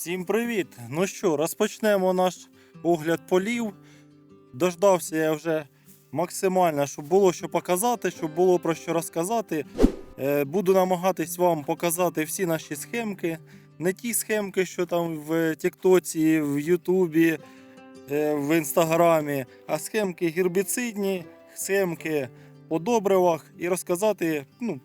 Всім привіт! Ну що, розпочнемо наш огляд полів. Дождався я вже максимально, щоб було що показати, щоб було про що розказати. Е, Буду намагатись вам показати всі наші схемки. Не ті схемки, що там в Тіктоці, в Ютубі, е, в Інстаграмі, а схемки гербіцидні, схемки по добривах і розказати ну,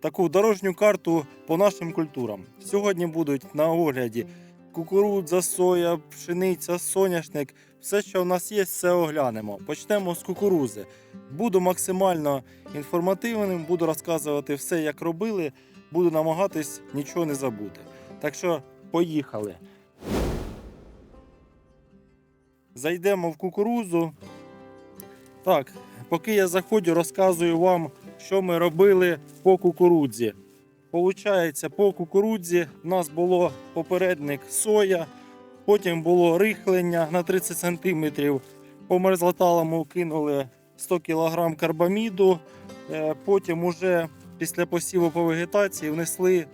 таку дорожню карту по нашим культурам. Сьогодні будуть на огляді кукурудза, соя, пшениця, соняшник. Все, що в нас є, все оглянемо. Почнемо з кукурузи. Буду максимально інформативним, буду розказувати все, як робили, буду намагатись нічого не забути. Так що, поїхали. Зайдемо в кукурузу. Так, поки я заходжу, розказую вам, що ми робили по кукурудзі. Получається, по кукурудзі в нас було попередник соя, потім було рихлення на 30 см. По мерзлоталому кинули 100 кг карбаміду. Е, Потім уже після посіву по вегетації внесли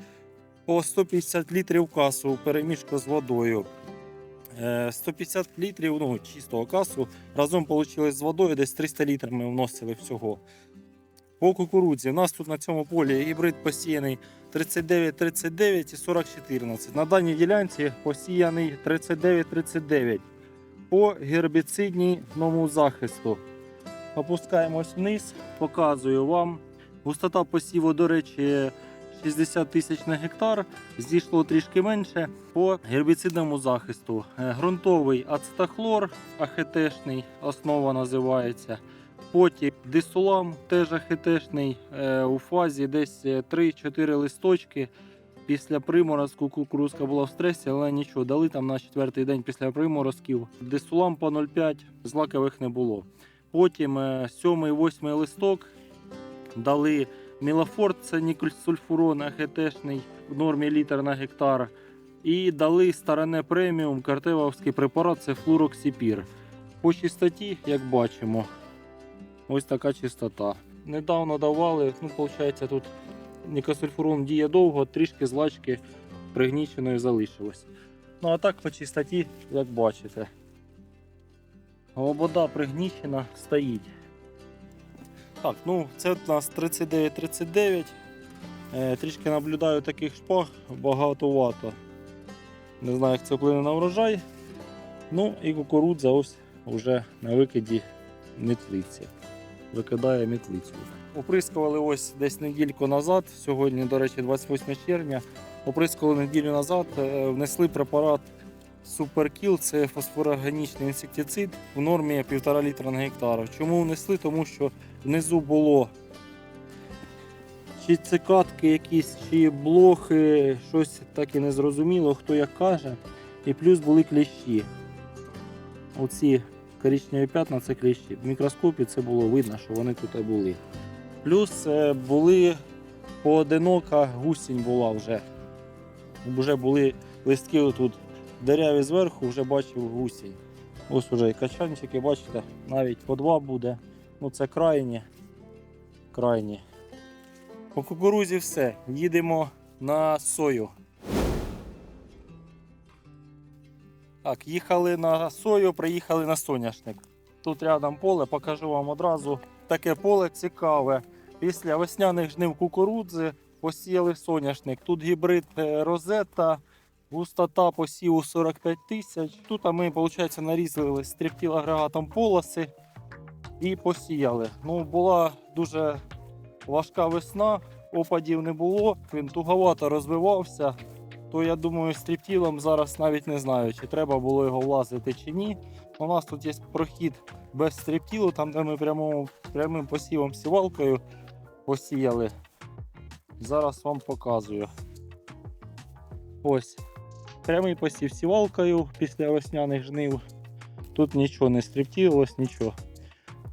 по 150 літрів касу в перемішку з водою. Е, 150 літрів ну, чистого касу. Разом вийшло з водою десь 300 літрів ми вносили всього. По кукурудзі. У нас тут на цьому полі гібрид посіяний 39-39 і 40-14. На даній ділянці посіяний 39-39 по гербіцидному захисту. Опускаємось вниз, показую вам. Густота посіву, до речі, 60 тисяч на гектар. Зійшло трішки менше по гербіцидному захисту. Е, Ґрунтовий ацетахлор, АХТшний, основа називається. Потім дисулам теж АХТшний е, у фазі десь е, 3-4 листочки. Після приморозку кукурузка була в стресі, але нічого, дали там на четвертий день після приморозків. Дисулам по 0,5 злакових не було. Потім е, сьомий, восьмий листок дали Мілафорт, це нікельсульфурон АХТшний в нормі літр на гектар. І дали старане преміум картевовський препарат, це флуроксіпір. По чистоті, як бачимо, ось така чистота. Недавно давали, ну, виходить, тут нікосульфурон діє довго, трішки злачки пригніченої залишилось. Ну а так по чистоті, як бачите. Лобода пригнічена стоїть. Так, ну це у нас 39-39. Е, трішки наблюдаю таких шпаг багатовато. Не знаю, як це вплине на врожай. Ну і кукурудза ось вже на викиді мітлиці. Викидає мітлицю. Оприскували ось десь недільку назад. Сьогодні, до речі, 28 червня. Оприскували неділю назад, е, внесли препарат Суперкіл, це фосфорорганічний інсектицид в нормі 1,5 літра на гектар. Чому внесли? Тому що внизу було чи цикатки якісь, чи блохи, щось так і не зрозуміло, хто як каже. І плюс були кліщі. Оці коричневі п'ятна це кліщі. В мікроскопі це було видно, що вони тут були. Плюс е, були поодинока гусінь була вже. Вже були листки тут дереві зверху, вже бачив гусінь. Ось вже і качанчики, бачите, навіть по два буде. Ну це крайні. Крайні. По кукурузі все. Їдемо на сою. Так, їхали на сою, приїхали на соняшник. Тут рядом поле, покажу вам одразу. Таке поле цікаве. Після весняних жнив кукурудзи посіяли соняшник. Тут гібрид е, розета, густота посіву 45 тисяч. Тут ми, виходить, нарізали стріптіл агрегатом полоси і посіяли. Ну, була дуже важка весна, опадів не було, він туговато розвивався. То я думаю, стріптілом зараз навіть не знаю, чи треба було його влазити чи ні. У нас тут є прохід без стріптілу, там де ми прямо, прямим посівом сівалкою посіяли. Зараз вам показую. Ось. Прямий посів сівалкою після весняних жнив. Тут нічого не стріптілилось, нічого.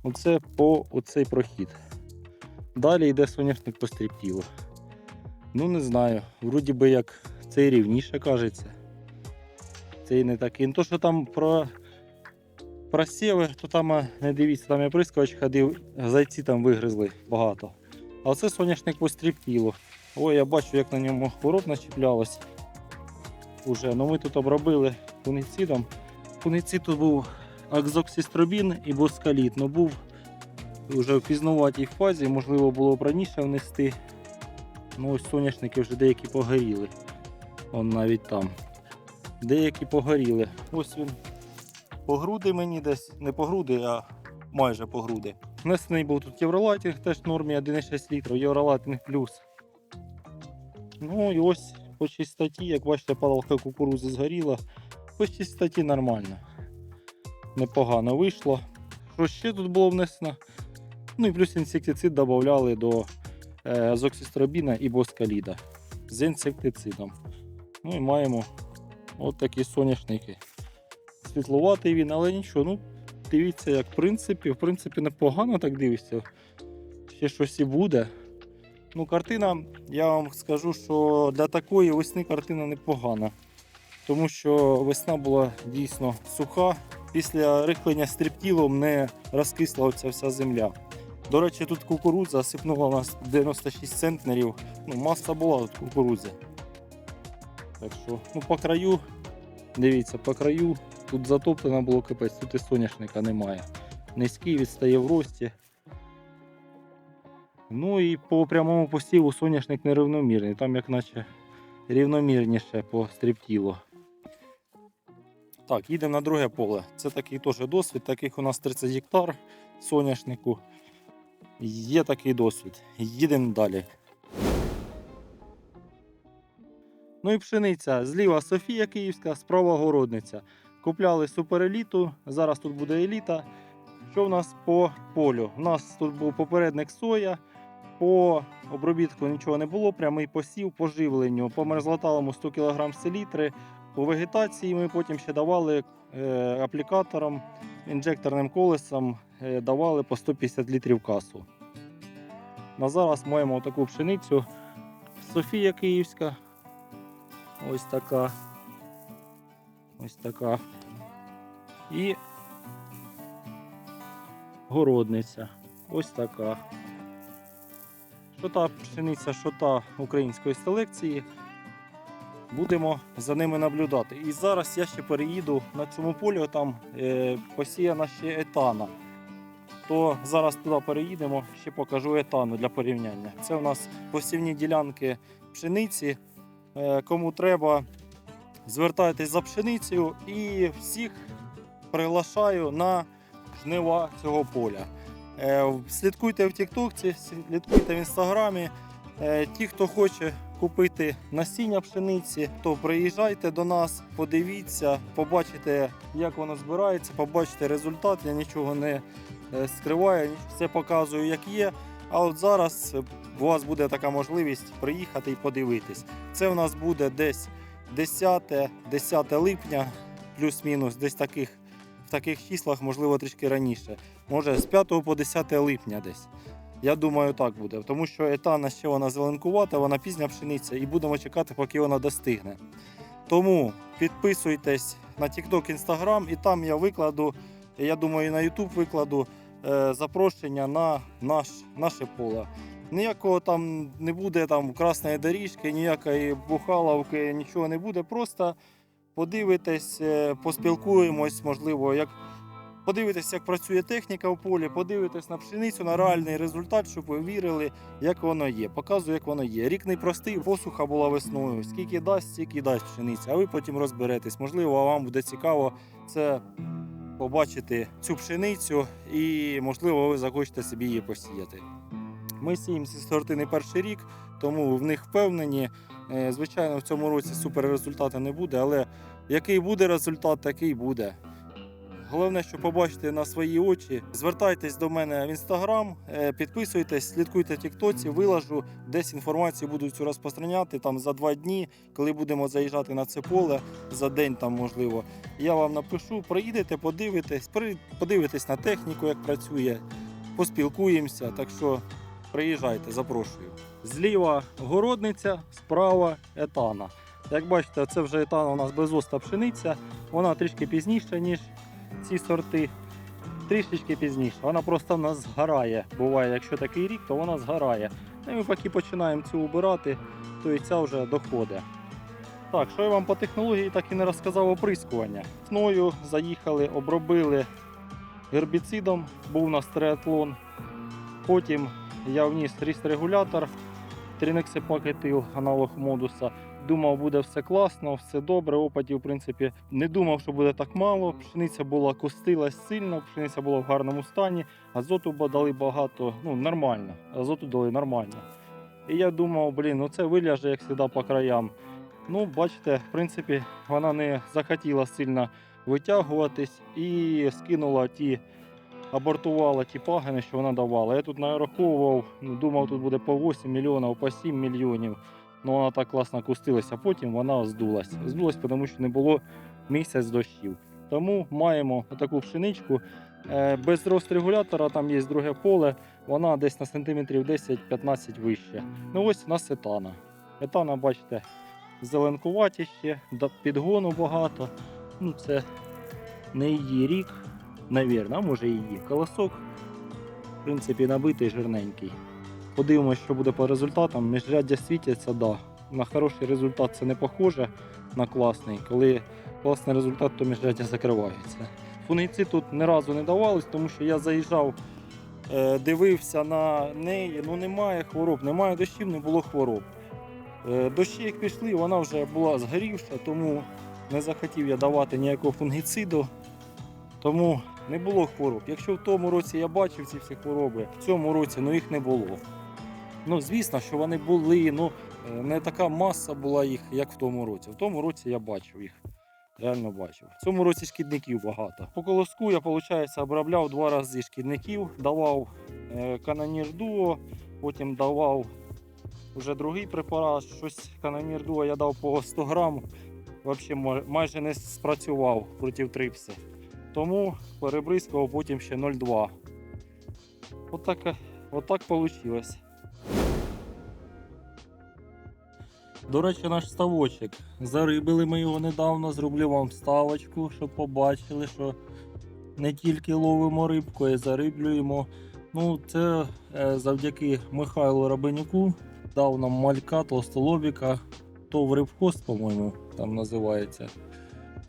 Оце по оцей прохід. Далі йде соняшник по стріптілу. Ну не знаю. Вроді би як цей рівніше кажеться. Цей не такий. Ну то, що там про просіви, то там не дивіться, там я прискувач ходив, зайці там вигризли багато. А оце соняшник по стріптілу. Ой, я бачу, як на ньому хвороб начіплялось. уже. Ну ми тут обробили фунгіцидом. Фунгіцид був акзоксістробін і боскаліт. Ну був вже в пізнуватій фазі, можливо було б раніше внести. Ну ось соняшники вже деякі погоріли. Он навіть там. Деякі погоріли. Ось він по груди мені десь, не по груди, а майже по груди. Внесений був тут євролайтинг, теж в нормі 1,6 літрів, євролайтинг плюс. Ну і ось по чистоті, як бачите, палалка кукурузи згоріла. По чистоті нормально. Непогано вийшло. Що ще тут було внесено? Ну і плюс інсектицид додавали до е, азоксістробіна і боскаліда з інсектицидом. Ну і маємо от такі соняшники. Світловатий він, але нічого. Ну, дивіться, як в принципі, в принципі, непогано так дивишся. Ще щось і буде. Ну, картина, я вам скажу, що для такої весни картина непогана. Тому що весна була дійсно суха. Після рихлення стріптілом не розкисла оця вся земля. До речі, тут кукурудза сипнула нас 96 центнерів. Ну, маса була тут кукурудзи. Так що, ну по краю, дивіться, по краю тут затоплено було капець, тут і соняшника немає. Низький відстає в рості. Ну і по прямому посіву соняшник нерівномірний, там як наче рівномірніше по стріптілу. Так, їдемо на друге поле. Це такий теж досвід, таких у нас 30 гектар соняшнику. Є такий досвід. Їдемо далі. Ну і пшениця. Зліва Софія Київська, справа городниця. Купляли супереліту, зараз тут буде еліта. Що в нас по полю? У нас тут був попередник соя, по обробітку нічого не було, прямий посів, по живленню, по мерзлоталому 100 кг селітри. По вегетації ми потім ще давали е, аплікатором, інжекторним колесом, е, давали по 150 літрів касу. На зараз маємо таку пшеницю. Софія Київська. Ось така. Ось така. І городниця. Ось така. Що та пшениця, що та української селекції. Будемо за ними наблюдати. І зараз я ще переїду на цьому полі, там е, посіяна ще етана. То зараз туди переїдемо, ще покажу етану для порівняння. Це у нас посівні ділянки пшениці. Е, кому треба, звертайтесь за пшеницею і всіх приглашаю на жнива цього поля. Е, Слідкуйте в Тіктокці, слідкуйте в інстаграмі. Е, Ті, хто хоче купити насіння пшениці, то приїжджайте до нас, подивіться, побачите, як воно збирається, побачите результат. Я нічого не скриваю, все показую, як є. А от зараз у вас буде така можливість приїхати і подивитись. Це у нас буде десь 10, 10 липня, плюс-мінус, десь таких, в таких числах, можливо, трішки раніше. Може з 5 по 10 липня десь. Я думаю, так буде. Тому що етана ще вона зеленкувата, вона пізня пшениця, і будемо чекати, поки вона достигне. Тому підписуйтесь на TikTok, Instagram, і там я викладу, я думаю, і на YouTube викладу е, запрошення на наш, наше поле. Ніякого там не буде там красної доріжки, ніякої бухаловки, нічого не буде. Просто подивитесь, е, поспілкуємось, можливо, як подивитесь, як працює техніка в полі, подивитесь на пшеницю, на реальний результат, щоб ви вірили, як воно є. Показую, як воно є. Рік непростий, посуха була весною. Скільки дасть, стільки дасть пшениця, а ви потім розберетесь. Можливо, вам буде цікаво це побачити цю пшеницю, і можливо, ви захочете собі її посіяти. Ми сіємо ці сорти не перший рік, тому в них впевнені. Е, Звичайно, в цьому році супер результату не буде, але який буде результат, такий буде. Головне, що побачите на свої очі. Звертайтесь до мене в інстаграм, е, підписуйтесь, слідкуйте в Тіктоці, вилажу, десь інформацію буду цю розпространяти там за два дні, коли будемо заїжджати на це поле, за день там можливо. Я вам напишу, проїдете, подивитесь, подивитесь на техніку, як працює, поспілкуємося. Так що приїжджайте, запрошую. Зліва городниця, справа етана. Як бачите, це вже етана у нас безоста пшениця. Вона трішки пізніша, ніж ці сорти. Трішечки пізніше. Вона просто в нас згорає. Буває, якщо такий рік, то вона згорає. Ну і ми поки починаємо цю убирати, то і ця вже доходить. Так, що я вам по технології так і не розказав оприскування. Сною заїхали, обробили гербіцидом, був у нас триатлон. Потім я вніс ріст регулятор, тринексипакетил, аналог модуса. Думав, буде все класно, все добре. Опадів, в принципі, не думав, що буде так мало. Пшениця була костилась сильно, пшениця була в гарному стані. Азоту дали багато, ну нормально. Азоту дали нормально. І я думав, блін, ну це виляже, як завжди, по краям. Ну, бачите, в принципі, вона не захотіла сильно витягуватись і скинула ті, абортувала ті пагини, що вона давала. Я тут нараховував, ну, думав, тут буде по 8 мільйонів, по 7 мільйонів. Ну вона так класно кустилася, потім вона здулася. Здулась, тому що не було місяць дощів. Тому маємо таку пшеничку. Е, Без рострегулятора, там є друге поле, вона десь на сантиметрів 10-15 вище. Ну ось у нас етана. Етана, бачите, зеленкуваті ще, підгону багато. Ну це не її рік, навірно, може і її. Колосок, в принципі, набитий жирненький. Подивимось, що буде по результатам. Міжряддя світяться, да. На хороший результат це не похоже на класний. Коли класний результат, то міжряддя закриваються. Фунгіцид тут ні разу не давались, тому що я заїжджав, е, дивився на неї. Ну немає хвороб, немає дощів, не було хвороб. Е, Дощі як пішли, вона вже була згорівша, тому не захотів я давати ніякого фунгіциду. Тому не було хвороб. Якщо в тому році я бачив ці всі хвороби, в цьому році ну, їх не було. Ну, звісно, що вони були, ну е, не така маса була їх, як в тому році. В тому році я бачив їх. Реально бачив. В цьому році шкідників багато. По колоску я, виходить, обробляв два рази шкідників, давав е, канонір дуо, потім давав вже другий препарат. Щось канонір дуо я дав по 100 грам. Взагалі майже не спрацював проти трипси. Тому перебризкав потім ще 0,2. Отак, отак вийшло. До речі, наш ставочок. Зарибили ми його недавно, зроблю вам ставочку, щоб побачили, що не тільки ловимо рибку, а й зариблюємо. Ну, це е, завдяки Михайлу Рабенюку дав нам малька толстолобіка, то в рибхост, по-моєму, там називається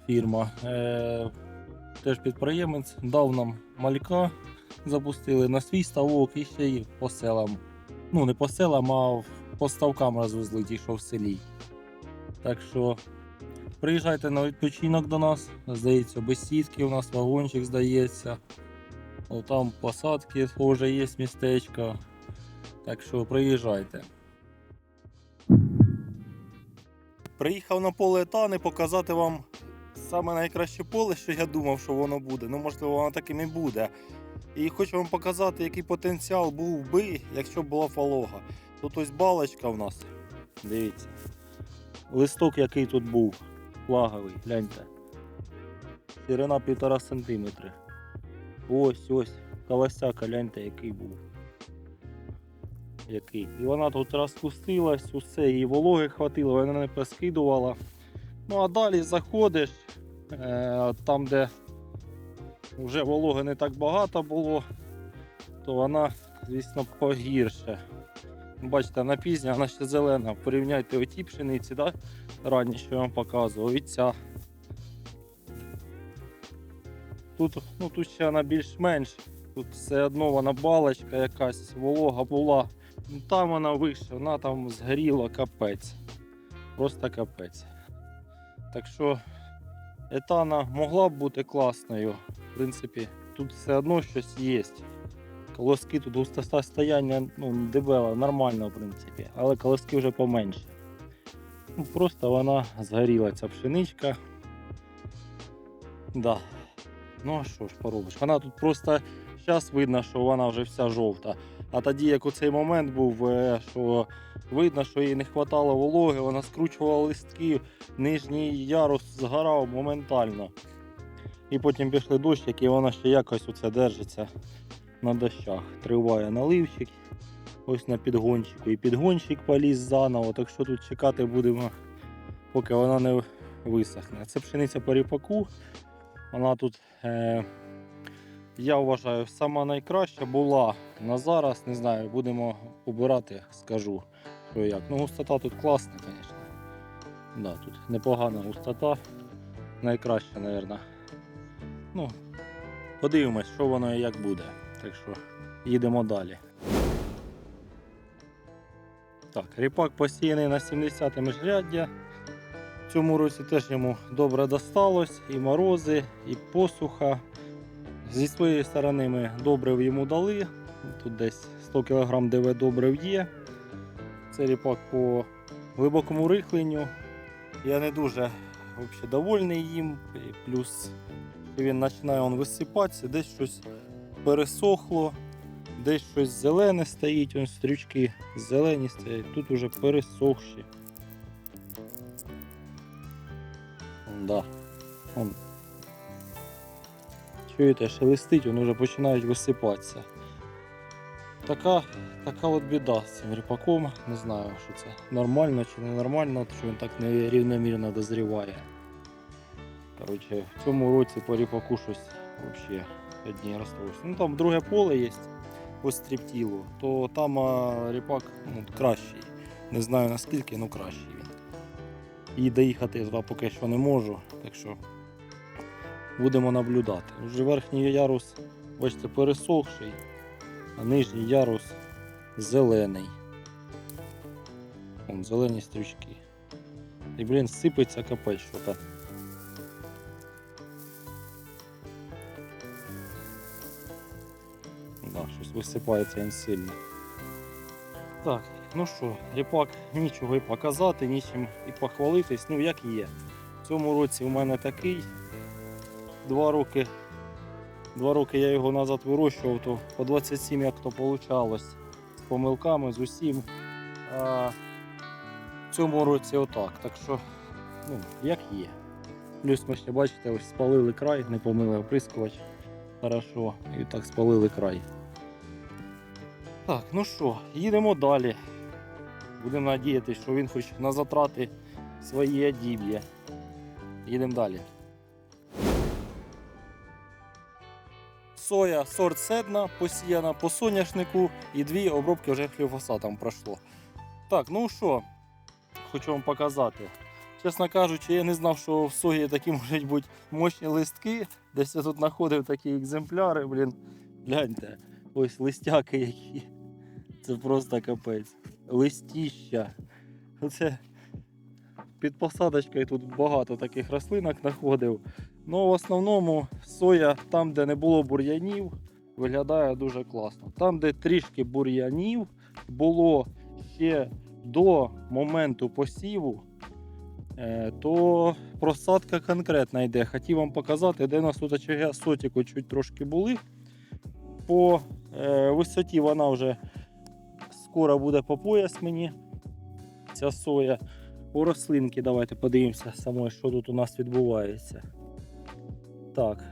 фірма. Теж підприємець, дав нам малька, запустили на свій ставок і ще й по селам. Ну, не по селам, а по ставкам розвезли ті, що в селі. Так що приїжджайте на відпочинок до нас. Здається, без сітки у нас вагончик здається. О, там посадки вже є містечко. Так що приїжджайте. Приїхав на поле етани показати вам саме найкраще поле, що я думав, що воно буде. Ну, можливо, воно таким і буде. І хочу вам показати, який потенціал був би, якщо б була фолога. Тут ось балочка в нас. Дивіться. Листок, який тут був. Флаговий, гляньте. Ширина 1,5 см. Ось ось. Колосяка, гляньте, який був. Який. І вона тут розпустилась, усе, їй вологи хватило, вона не поскидувала. Ну а далі заходиш, е, там, де вже вологи не так багато було, то вона, звісно, погірше. Бачите, на пізня вона ще зелена. Порівняйте оті пшениці, да? ранні, що я вам показував, і ця. Тут, ну, тут ще вона більш-менш. Тут все одно вона балочка якась, волога була. Ну, Там вона вище, вона там згоріла капець. Просто капець. Так що етана могла б бути класною. В принципі, тут все одно щось є. Колоски тут густостояння ну, дебела, нормально, в принципі, але колоски вже поменше. Ну, просто вона згоріла ця пшеничка. Да. Ну а що ж поробиш? Вона тут просто зараз видно, що вона вже вся жовта. А тоді, як у цей момент був, е, що видно, що їй не вистачало вологи, вона скручувала листки, нижній ярус згорав моментально. І потім пішли дощики, і вона ще якось оце держиться на дощах. Триває наливчик. Ось на підгончику. І підгончик поліз заново, так що тут чекати будемо, поки вона не висохне. Це пшениця по ріпаку. Вона тут, е, я вважаю, сама найкраща була на зараз. Не знаю, будемо обирати, скажу, що як. Ну, густота тут класна, звісно. Да, тут непогана густота. Найкраща, мабуть. Ну, подивимось, що воно і як буде. Так що їдемо далі. Так, ріпак посіяний на 70 міжряддя. В цьому році теж йому добре досталось, і морози, і посуха. Зі своєї сторони ми добрив йому дали. Тут десь 100 кг ДВ добрив є. Це ріпак по глибокому рихленню. Я не дуже взагалі довольний їм. І Плюс він починає он висипатися, десь щось пересохло, десь щось зелене стоїть, ось стрючки зелені стоять, тут уже пересохші. Да. Чуєте, шелестить, вони вже починають висипатися. Така, така от біда з цим ріпаком. Не знаю, що це нормально чи не нормально, що він так нерівномірно дозріває. Коротше, в цьому році по ріпаку щось взагалі одні розстроївся. Ну там друге поле є по стріптілу, то там а, ріпак ну, кращий. Не знаю наскільки, ну кращий він. І доїхати я поки що не можу, так що будемо наблюдати. Вже верхній ярус, бачите, пересохший, а нижній ярус зелений. Вон, зелені стрічки. І, блін, сипеться капець що. Да, щось висипається він сильно. Так, ну що, ріпак, нічого і показати, нічим і похвалитись, ну як є. В цьому році у мене такий. Два роки, два роки я його назад вирощував, то по 27 як то вийшло. З помилками, з усім. А в цьому році отак. Так що, ну, як є. Плюс ми ще бачите, ось спалили край, не помили оприскувач. Хорошо, і так спалили край. Так, ну що, їдемо далі. Будемо надіятися, що він хоч на затрати свої одіб'є. Їдемо далі. Соя сорт седна посіяна по соняшнику і дві обробки вже гліфосатом пройшло. Так, ну що, хочу вам показати. Чесно кажучи, я не знав, що в сої такі можуть бути мощні листки. Десь я тут знаходив такі екземпляри, блін. Гляньте, ось листяки які. Це просто капець. Листіща. Оце під посадочкою тут багато таких рослинок знаходив. Ну, в основному соя там, де не було бур'янів, виглядає дуже класно. Там, де трішки бур'янів було ще до моменту посіву, е, то просадка конкретна йде. Хотів вам показати, де у нас тут сотіку чуть трошки були. По е, висоті вона вже скоро буде по пояс мені. Ця соя. У рослинки давайте подивимося самої, що тут у нас відбувається. Так,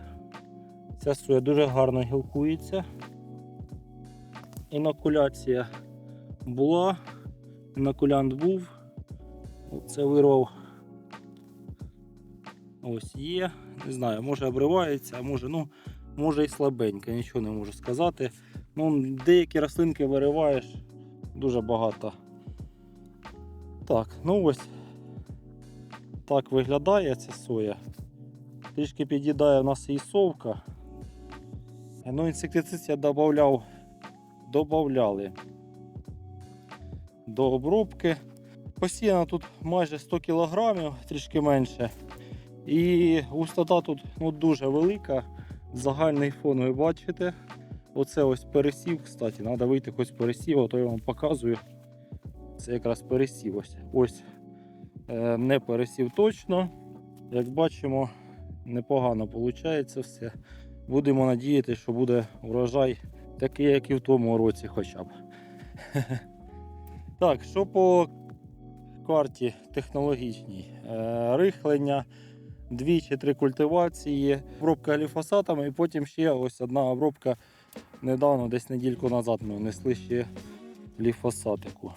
ця соя дуже гарно гілкується. Інокуляція була, інокулянт був. Це вирвав. Ось є. Не знаю, може обривається, а може, ну, може і слабенько, нічого не можу сказати. Ну, деякі рослинки вириваєш дуже багато. Так, ну ось так виглядає ця соя. Трішки під'їдає у нас і совка. Ну, інсектицид я додавав, додавали до обробки. Посіяно тут майже 100 кг, трішки менше. І густота тут ну, дуже велика. Загальний фон ви бачите. Оце ось пересів, кстати, треба вийти хоч пересів, а то я вам показую. Це якраз пересів ось. Ось е, не пересів точно. Як бачимо, непогано виходить все. Будемо надіятися, що буде врожай такий, як і в тому році хоча б. Так, що по карті технологічній? Е, Рихлення, дві чи три культивації, обробка гліфосатами і потім ще ось одна обробка недавно, десь недільку назад ми внесли ще гліфосатику.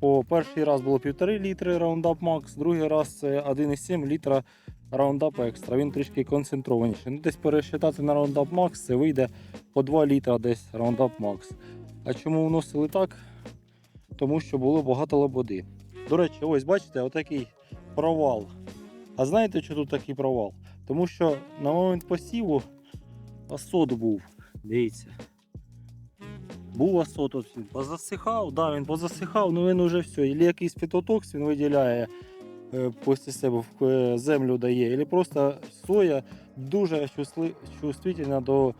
По перший раз було 1,5 літри Roundup Max, другий раз 1,7 літра Roundup Extra. Він трішки концентрованіший. Ну, десь пересчитати на Roundup Max це вийде по 2 літра десь Roundup Max. А чому вносили так? Тому що було багато лободи. До речі, ось бачите, отакий провал. А знаєте, що тут такий провал? Тому що на момент посіву асот був. Дивіться. Був асот, от він позасихав, да, він позасихав, ну він уже все. Ілі якийсь фітотокс він виділяє е, після себе в е, землю дає, або просто соя дуже чувствительна до,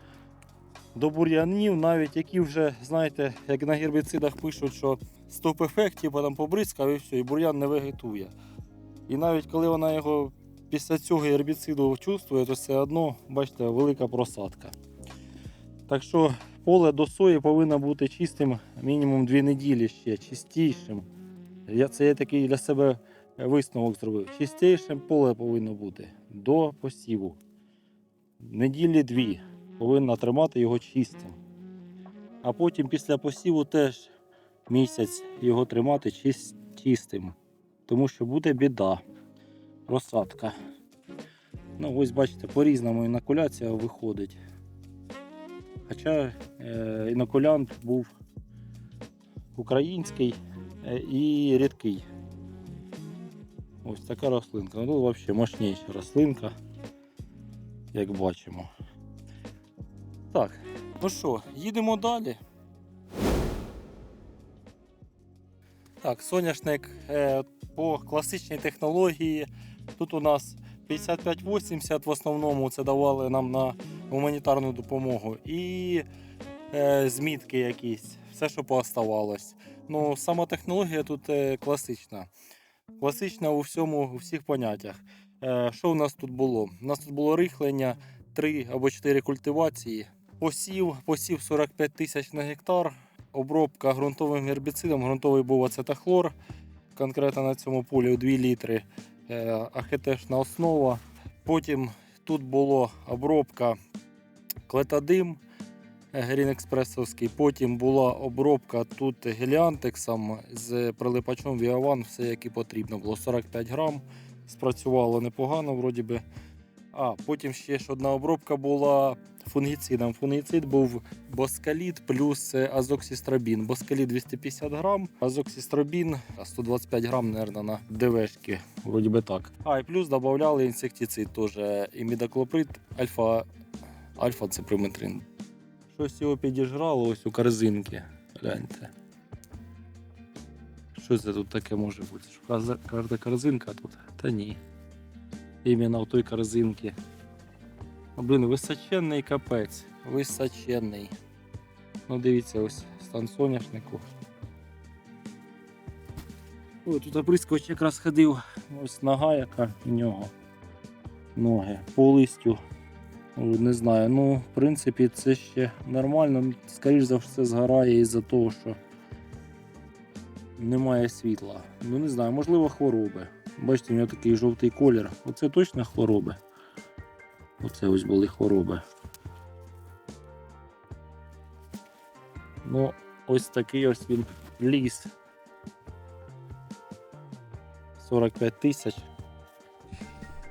до бур'янів, навіть які вже, знаєте, як на гербіцидах пишуть, що стоп-ефект, типу там побризкав і все, і бур'ян не вегетує. І навіть коли вона його після цього гербіциду чувствує, то все одно, бачите, велика просадка. Так що поле до сої повинно бути чистим мінімум 2 неділі ще, чистішим. Я це я такий для себе висновок зробив. Чистішим поле повинно бути до посіву. Неділі дві повинна тримати його чистим. А потім після посіву теж місяць його тримати чистим. Тому що буде біда. Просадка. Ну, ось бачите, по-різному інокуляція виходить. Хоча е, інокулянт був український е, і рідкий. Ось така рослинка. Ну, взагалі мощніша рослинка, як бачимо. Так, ну що, їдемо далі. Так, соняшник е, по класичній технології. Тут у нас 55-80 в основному це давали нам на гуманітарну допомогу. І е, змітки якісь, все, що пооставалось. Ну, сама технологія тут е, класична. Класична у всьому, у всіх поняттях. Е, що у нас тут було? У нас тут було рихлення 3 або 4 культивації. Посів, посів 45 тисяч на гектар. Обробка ґрунтовим гербіцидом, ґрунтовий був ацетахлор, конкретно на цьому полі 2 літри, е, ахетешна основа. Потім тут була обробка клетадим е, грін-експресовський. Потім була обробка тут геліантексом з прилипачом Віаван, все як і потрібно було 45 грам. Спрацювало непогано, вроді би. А потім ще ж одна обробка була фунгіцидом. Фунгіцид був боскаліт плюс е, азоксістробін. Боскаліт 250 грам, азоксістробін 125 грам, мабуть, на ДВшки. Вроді би так. А, і плюс додавали інсектицид теж імідоклоприд, альфа, альфа циприметрин. Щось його підіжрало ось у корзинки. Гляньте. Що це тут таке може бути? Що Карта корзинка тут? Та ні. Іменно в той корзинці. А, Блін, височенний капець. Височенний. Ну дивіться, ось стан соняшнику. О, тут оприскувач якраз ходив. Ось нога яка у нього. Ноги. По листю. Не знаю. Ну, в принципі, це ще нормально. Скоріш за все згорає із-за того, що немає світла. Ну не знаю, можливо, хвороби. Бачите, у нього такий жовтий колір. Оце точно хвороби. Оце ось були хвороби. Ну, ось такий ось він ліс. 45 тисяч.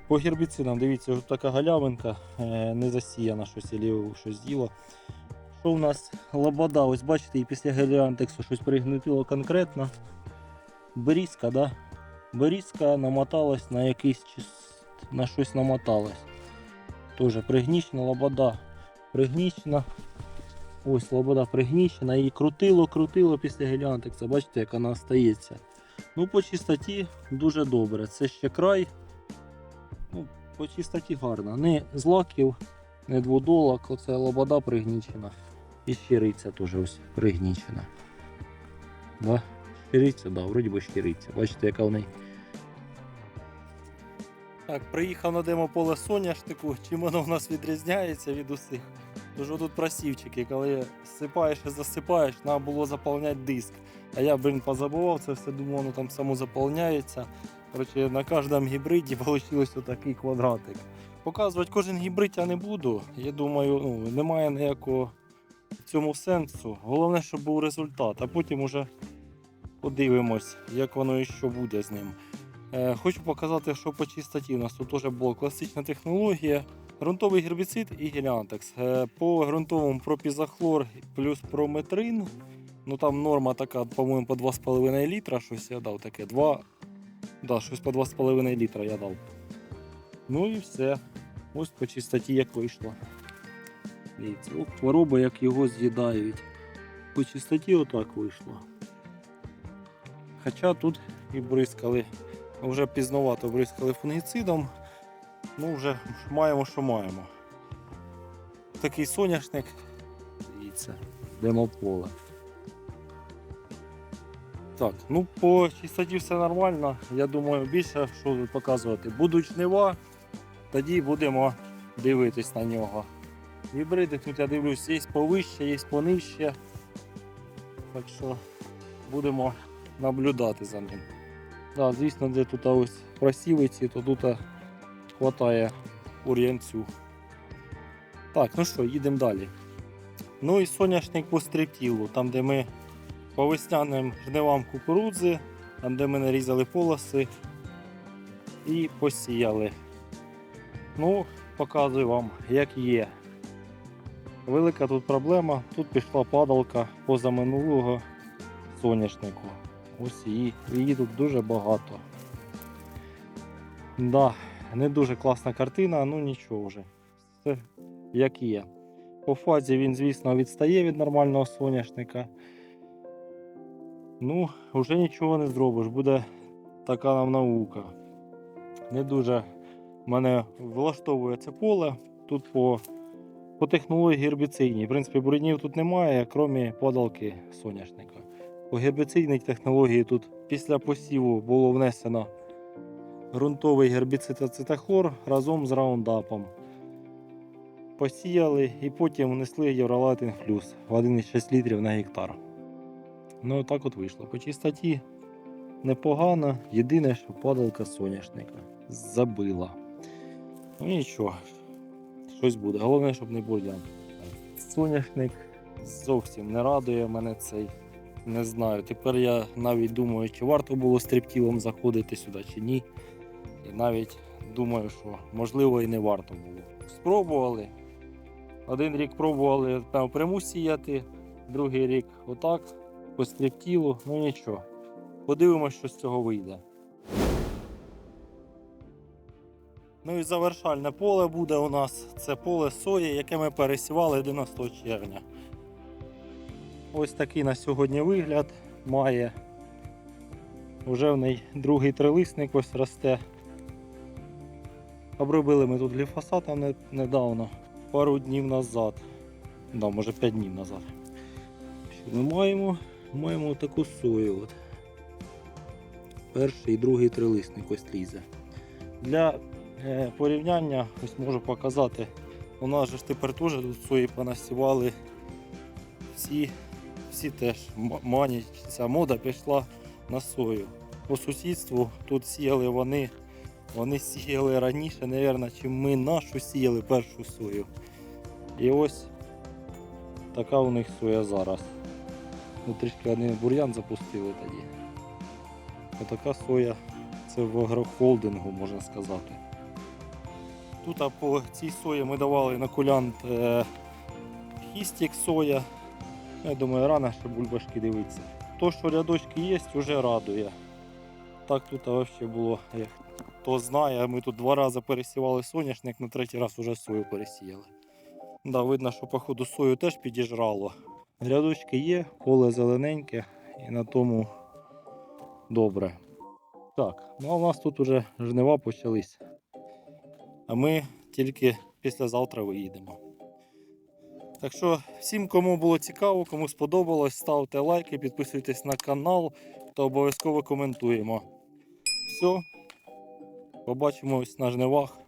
По гербіцидам, дивіться, ось така галявинка, е, не засіяна щось або щось з'їло. Що у нас лобода? Ось бачите, і після геліантексу щось пригнетило конкретно. Берізка, да? Берізка намоталась на якийсь на щось намоталась. Тоже пригнічена лобода. Пригнічена. Ось лобода пригнічена. І крутило, крутило після геліантекса. Бачите, як вона стається. Ну, по чистоті дуже добре. Це ще край. Ну, по чистоті гарно. Не з лаків, не дводолок, оце лобода пригнічена. І щириця теж ось пригнічена. Да? Щириця, да, вроді би щириця. Бачите, яка в неї. Так, приїхав на демо-поле соняшнику. Чим воно в нас відрізняється від усіх? Дуже тут просівчики, коли сипаєш і засипаєш, треба було заповняти диск. А я, блин, позабував це все, думав, воно там само заповняється. Коротше, на кожному гібриді вийшло такий квадратик. Показувати кожен гібрид я не буду. Я думаю, ну, немає ніякого цьому сенсу. Головне, щоб був результат, а потім уже подивимось, як воно і що буде з ним. Е, хочу показати, що по чистоті. У нас тут теж була класична технологія. Грунтовий гербіцид і геліантекс. Е, по ґрунтовому пропізахлор плюс прометрин. Ну там норма така, по-моєму, по 2,5 літра, щось я дав таке. 2, Да, щось по 2,5 літра я дав. Ну і все. Ось по чистоті як вийшло. Дивіться, хвороби як його з'їдають. По чистоті отак вийшло. Хоча тут і бризкали, вже пізновато бризкали фунгіцидом. Ну вже маємо, що маємо. Такий соняшник. Дивіться, йдемо поле. Так, ну по чистоті все нормально. Я думаю, більше що показувати. Будуть жнива, тоді будемо дивитись на нього. Гібриди тут я дивлюсь, є повище, є понижче. Так що будемо наблюдати за ним. Да, звісно, де тут ось просівиці, то тут хватає ур'янцю. Так, ну що, їдемо далі. Ну і соняшник по стриптілу, там де ми по весняним жнивам кукурудзи, там де ми нарізали полоси і посіяли. Ну, показую вам, як є. Велика тут проблема, тут пішла падалка позаминулого соняшнику. Ось її, її тут дуже багато. Да, не дуже класна картина, ну нічого вже. Все як є. По фазі він, звісно, відстає від нормального соняшника. Ну, вже нічого не зробиш, буде така нам наука. Не дуже мене влаштовує це поле. Тут по, по технології гербіцидній. В принципі, бур'янів тут немає, крім подалки соняшника. По гербіцидній технології тут після посіву було внесено ґрунтовий гербіцид ацетахлор разом з раундапом. Посіяли і потім внесли євролатин плюс в 1,6 літрів на гектар. Ну, так от вийшло. По чистоті непогано. Єдине, що падалка соняшника забила. Ну нічого, щось буде. Головне, щоб не бур'ян. Соняшник зовсім не радує мене цей. Не знаю. Тепер я навіть думаю, чи варто було стріптілом заходити сюди, чи ні. І навіть думаю, що можливо і не варто було. Спробували. Один рік пробували там пряму сіяти, другий рік отак по стріптілу, ну нічого. Подивимось, що з цього вийде. Ну і завершальне поле буде у нас. Це поле сої, яке ми пересівали 11 червня. Ось такий на сьогодні вигляд має. Уже в неї другий трилисник ось росте. Обробили ми тут гліфосатом недавно, пару днів назад. Да, може 5 днів назад. Що ми маємо? Маємо таку сою. От. Перший і другий трилисник ось лізе. Для е, порівняння ось можу показати. У нас же ж тепер теж тут сої понасівали. Всі, всі теж м- манять, ця мода пішла на сою. По сусідству тут сіяли вони, вони сіяли раніше, мабуть, чим ми нашу сіяли першу сою. І ось така у них соя зараз. Ну, трішки один бур'ян запустили тоді. Отака соя це в агрохолдингу, можна сказати. Тут по цій сої ми давали інокулянт е, хістік соя. Я думаю, рано ще бульбашки дивитися. То, що рядочки є, вже радує. Так тут взагалі було, як хто знає, ми тут два рази пересівали соняшник, на третій раз вже сою пересіяли. Да, видно, що походу сою теж підіжрало. Рядочки є, поле зелененьке і на тому добре. Так, ну а у нас тут уже жнива почались. А ми тільки післязавтра виїдемо. Так що всім, кому було цікаво, кому сподобалось, ставте лайки, підписуйтесь на канал та обов'язково коментуємо. Все, побачимось на жнивах.